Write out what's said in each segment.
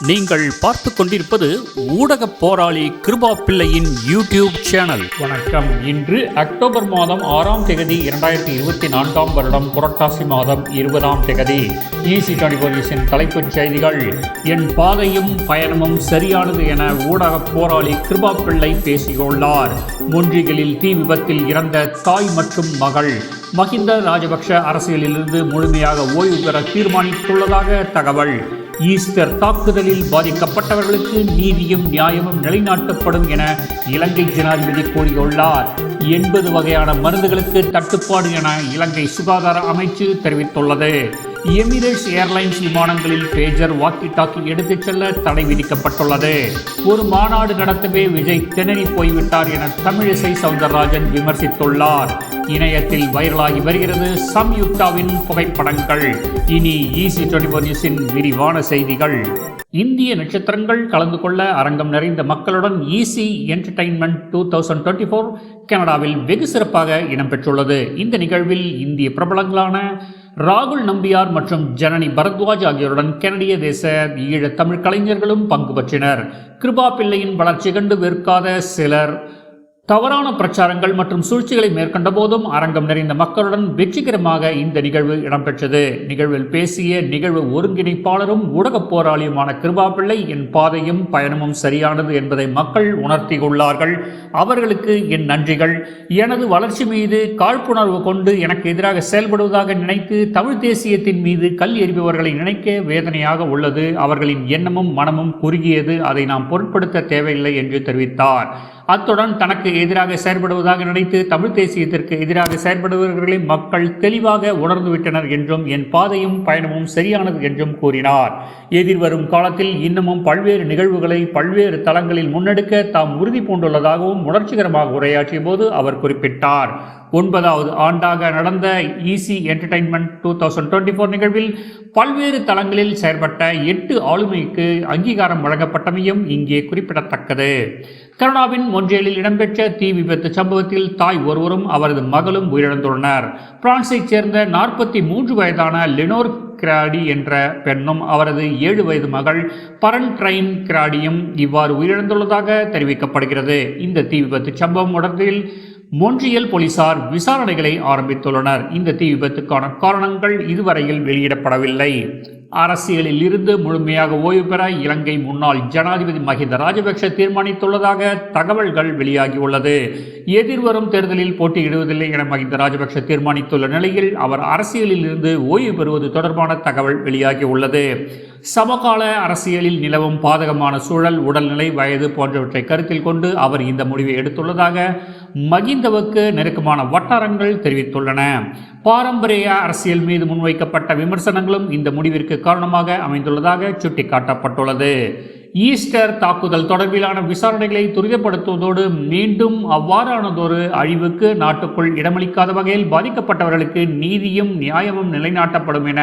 நீங்கள் பார்த்து கொண்டிருப்பது ஊடக போராளி கிருபா பிள்ளையின் யூடியூப் சேனல். வணக்கம். இன்று அக்டோபர் மாதம் ஆறாம் தேதி இரண்டாயிரத்தி இருபத்தி நான்காம் வருடம் புரட்டாசி மாதம் இருபதாம் தேதி. ஈசி டுவெண்டி தலைப்புச் செய்திகள். என் பாதையும் பயணமும் சரியானது என ஊடக போராளி கிருபா பிள்ளை பேசியுள்ளார். முன்றிகளில் தீ விபத்தில் இறந்த தாய் மற்றும் மகள். மஹிந்த ராஜபக்ஷ அரசியலிலிருந்து முழுமையாக ஓய்வு பெற தீர்மானித்துள்ளதாக தகவல். ஈஸ்டர் தாக்குதலில் பாதிக்கப்பட்டவர்களுக்கு நீதியும் நியாயமும் நிலைநாட்டப்படும் என இலங்கை ஜனாதிபதி கூறியுள்ளார். எண்பது வகையான மருந்துகளுக்கு தட்டுப்பாடு என இலங்கை சுகாதார அமைச்சு தெரிவித்துள்ளது. எமிரேட்ஸ் ஏர்லைன்ஸ் விமானங்களில் பேஜர் வாக்கி டாக்கி எடுத்துச் செல்ல தடை விதிக்கப்பட்டுள்ளது. ஒரு மாநாடு நடத்தவே விஜய் திணறி போய்விட்டார் என தமிழிசை சவுந்தரராஜன் விமர்சித்துள்ளார். இணையத்தில் வைரலாகி வருகிறது சம்யுக்தாவின் புகைப்படங்கள். இனி ஈசி டுவெண்டி நியூஸின் விரிவான செய்திகள். இந்திய நட்சத்திரங்கள் கலந்து கொள்ள அரங்கம் நிறைந்த மக்களுடன் EC entertainment two thousand twenty four கனடாவில் வெகு சிறப்பாக இடம்பெற்றுள்ளது இந்த நிகழ்வில் இந்திய பிரபலங்களான ராகுல் நம்பியார் மற்றும் ஜனனி பரத்வாஜ் ஆகியோருடன் கனடிய தேச ஈழத் தமிழ் கலைஞர்களும் பங்கு பற்றினர். கிருபா பிள்ளையின் வளர்ச்சி கண்டு வெறுக்காத சிலர் தவறான பிரச்சாரங்கள் மற்றும் சூழ்ச்சிகளை மேற்கொண்ட போதும் அரங்கம் நிறைந்த மக்களுடன் வெற்றிகரமாக இந்த நிகழ்வு இடம்பெற்றது. நிகழ்வில் பேசிய நிகழ்வு ஒருங்கிணைப்பாளரும் ஊடகப் போராளியுமான கிருபா பிள்ளை என் பாதையும் பயணமும் சரியானது என்பதை மக்கள் உணர்த்தியுள்ளார்கள் அவர்களுக்கு என் நன்றிகள். எனது வளர்ச்சி மீது காழ்ப்புணர்வு கொண்டு எனக்கு எதிராக செயல்படுவதாக நினைத்து தமிழ் தேசியத்தின் மீது கல் எறிபவர்களை நினைக்க வேதனையாக உள்ளது. அவர்களின் எண்ணமும் மனமும் குறுகியது. அதை நாம் பொருட்படுத்த தேவையில்லை என்று தெரிவித்தார். அத்துடன் தனக்கு எதிராக செயற்படுவதாக நினைத்து தமிழ் தேசியத்திற்கு எதிராக செயற்படுபவர்களை மக்கள் தெளிவாக உணர்ந்துவிட்டனர் என்றும் என் பாதையும் பயணமும் சரியானது என்றும் கூறினார். எதிர்வரும் காலத்தில் இன்னமும் பல்வேறு நிகழ்வுகளை பல்வேறு தளங்களில் முன்னெடுக்க தாம் உறுதி பூண்டுள்ளதாகவும் உணர்ச்சிகரமாக உரையாற்றிய போது அவர் குறிப்பிட்டார். ஒன்பதாவது ஆண்டாக நடந்த EC entertainment two thousand twenty four நிகழ்வில் பல்வேறு தளங்களில் செயற்பட்ட எட்டு ஆளுமைக்கு அங்கீகாரம் வழங்கப்பட்டமையும் இங்கே குறிப்பிடத்தக்கது. கனடாவின் மொன்றியலில் இடம்பெற்ற தீ விபத்து சம்பவத்தில் தாய் ஒருவரும் அவரது மகளும் உயிரிழந்துள்ளனர். பிரான்ஸைச் சேர்ந்த நாற்பத்தி மூன்று வயதான லெனோர் கிராடி என்ற பெண்ணும் அவரது ஏழு வயது மகள் பரன் ட்ரைன் கிராடியும் இவ்வாறு உயிரிழந்துள்ளதாக தெரிவிக்கப்படுகிறது. இந்த தீ விபத்து சம்பவம் தொடர்பில் மொன்றியல் போலீசார் விசாரணைகளை ஆரம்பித்துள்ளனர். இந்த தீ விபத்துக்கான காரணங்கள் இதுவரையில் வெளியிடப்படவில்லை. அரசியலில் இருந்து முழுமையாக ஓய்வு பெற இலங்கை முன்னாள் ஜனாதிபதி மஹிந்த ராஜபக்ஷ தீர்மானித்துள்ளதாக தகவல்கள் வெளியாகியுள்ளது. எதிர்வரும் தேர்தலில் போட்டியிடுவதில்லை என மஹிந்த ராஜபக்ஷ தீர்மானித்துள்ள நிலையில் அவர் அரசியலில் இருந்து ஓய்வு பெறுவது தொடர்பான தகவல் வெளியாகியுள்ளது. சமகால அரசியலில் நிலவும் பாதகமான சூழல் உடல்நிலை வயது போன்றவற்றை கருத்தில் கொண்டு அவர் இந்த முடிவை எடுத்துள்ளதாக மகிந்தவுக்கு நெருக்கமான வட்டாரங்கள் தெரிவித்துள்ளன. பாரம்பரிய அரசியல் மீது முன்வைக்கப்பட்ட விமர்சனங்களும் இந்த முடிவிற்கு காரணமாக அமைந்துள்ளதாக சுட்டிக்காட்டப்பட்டுள்ளது. ஈஸ்டர் தாக்குதல் தொடர்பிலான விசாரணைகளை துரிதப்படுத்துவதோடு மீண்டும் அவ்வாறானதொரு அழிவுக்கு நாட்டுக்குள் இடமளிக்காத வகையில் பாதிக்கப்பட்டவர்களுக்கு நீதியும் நியாயமும் நிலைநாட்டப்படும் என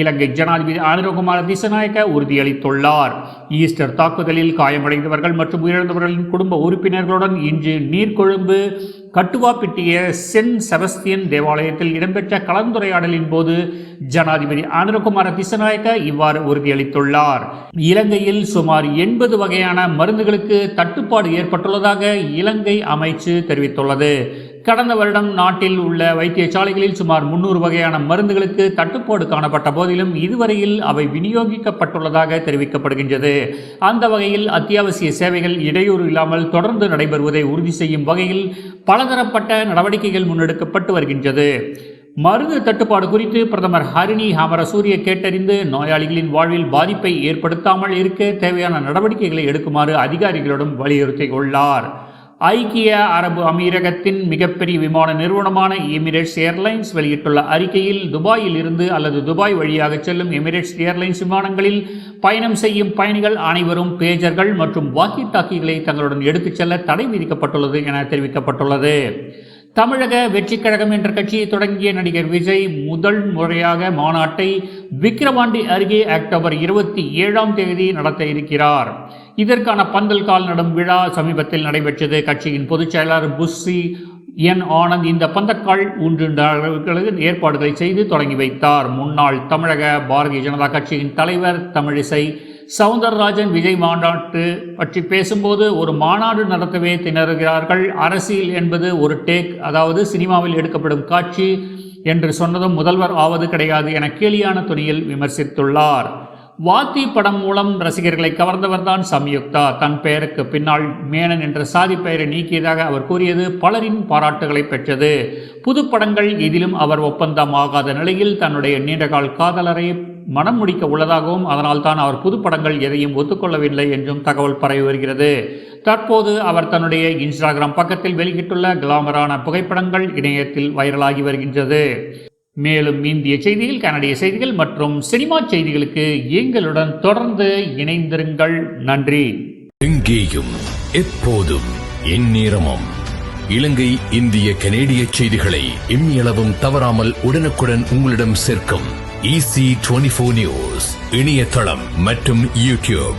இலங்கை ஜனாதிபதி அனுரகுமார திசநாயக்க உறுதியளித்துள்ளார். ஈஸ்டர் தாக்குதலில் காயமடைந்தவர்கள் மற்றும் உயிரிழந்தவர்களின் குடும்ப உறுப்பினர்களுடன் இன்று நீர்கொழும்பு கட்டுவாப்பிட்டிய சென்ட் செபஸ்தியன் தேவாலயத்தில் இடம்பெற்ற கலந்துரையாடலின் போது ஜனாதிபதி அனுரகுமார திசநாயக்க இவ்வாறு உறுதியளித்துள்ளார். இலங்கையில் சுமார் எண்பது வகையான மருந்துகளுக்கு தட்டுப்பாடு ஏற்பட்டுள்ளதாக இலங்கை அமைச்சு தெரிவித்துள்ளது. கடந்த வருடம் நாட்டில் உள்ள வைத்தியசாலைகளில் சுமார் முன்னூறு வகையான மருந்துகளுக்கு தட்டுப்பாடு காணப்பட்ட போதிலும் இதுவரையில் அவை விநியோகிக்கப்பட்டுள்ளதாக தெரிவிக்கப்படுகின்றது. அந்த வகையில் அத்தியாவசிய சேவைகள் இடையூறு இல்லாமல் தொடர்ந்து நடைபெறுவதை உறுதி செய்யும் வகையில் பலதரப்பட்ட நடவடிக்கைகள் முன்னெடுக்கப்பட்டு வருகின்றது. மருந்து தட்டுப்பாடு குறித்து பிரதமர் ஹரிணி ஹாமரசூரிய கேட்டறிந்து நோயாளிகளின் வாழ்வில் பாதிப்பை ஏற்படுத்தாமல் இருக்க தேவையான நடவடிக்கைகளை எடுக்குமாறு அதிகாரிகளிடம் வலியுறுத்தியுள்ளார். ஐக்கிய அரபு அமீரகத்தின் மிகப்பெரிய விமான நிறுவனமான எமிரேட்ஸ் ஏர்லைன்ஸ் வெளியிட்டுள்ள அறிக்கையில் துபாயில் இருந்து அல்லது துபாய் வழியாக செல்லும் எமிரேட்ஸ் ஏர்லைன்ஸ் விமானங்களில் பயணம் செய்யும் பயணிகள் அனைவரும் பேஜர்கள் மற்றும் வாக்கி டாக்கிகளை தங்களுடன் எடுத்துச் செல்ல தடை விதிக்கப்பட்டுள்ளது என தெரிவிக்கப்பட்டுள்ளது. தமிழக வெற்றிக் கழகம் என்ற கட்சியை தொடங்கிய நடிகர் விஜய் முதல் முறையாக மாநாட்டை விக்கிரவாண்டி அருகே அக்டோபர் இருபத்தி ஏழாம் தேதி நடத்த இருக்கிறார். இதற்கான பந்தல் கால் நடும் விழா சமீபத்தில் நடைபெற்றது. கட்சியின் பொதுச் செயலாளர் புஸ்ஸி என் ஆனந்த் இந்த பந்தக்கால் ஊன்று ஏற்பாடுகளை செய்து தொடங்கி வைத்தார். முன்னாள் தமிழக பாரதிய ஜனதா கட்சியின் தலைவர் தமிழிசை சவுந்தரராஜன் விஜய் மாநாட்டு பற்றி பேசும்போது ஒரு மாநாடு நடத்தவே திணறுகிறார்கள். அரசியல் என்பது ஒரு டேக் அதாவது சினிமாவில் எடுக்கப்படும் காட்சி என்று சொன்னதும் முதல்வர் ஆவது கிடையாது என கேலியான துணியில் விமர்சித்துள்ளார். வாத்தி படம் மூலம் ரசிகர்களை கவர்ந்தவர்தான் சம்யுக்தா. தன் பெயருக்கு பின்னால் மேனன் என்ற சாதி பெயரை நீக்கியதாக அவர் கூறியது பலரின் பாராட்டுகளை பெற்றது. புது படங்கள் இதிலும் அவர் ஒப்பந்தமாகாத நிலையில் தன்னுடைய நீண்டகால் காதலரை மனம் முடிக்க உள்ளதாகவும் அதனால் தான் அவர் புது படங்கள் எதையும் ஒத்துக்கொள்ளவில்லை என்றும் தகவல் பரவி வருகிறது. தற்போது அவர் தன்னுடைய இன்ஸ்டாகிராம் பக்கத்தில் வெளியிட்டுள்ள கிளாமரான புகைப்படங்கள் இணையத்தில் வைரலாகி வருகின்றது. மேலும் இந்திய செய்திகள் கனடிய செய்திகள் மற்றும் சினிமா செய்திகளுக்கு எங்களுடன் தொடர்ந்து இணைந்திருங்கள். நன்றி. எங்கேயும் எப்போதும் எந்நேரமும். இலங்கை இந்திய கனேடிய செய்திகளை இம்மியளவும் தவறாமல் உடனுக்குடன் உங்களிடம் சேர்க்கும். E இசி டுவெண்டி நியூஸ் இணையதளம் மற்றும் யூடியூப்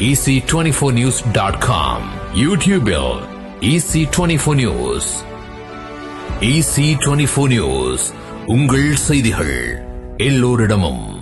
E ec24news.com யூடியூபில் ec24 நியூஸ் ec24 நியூஸ் உங்கள் செய்திகள் எல்லோரிடமும்.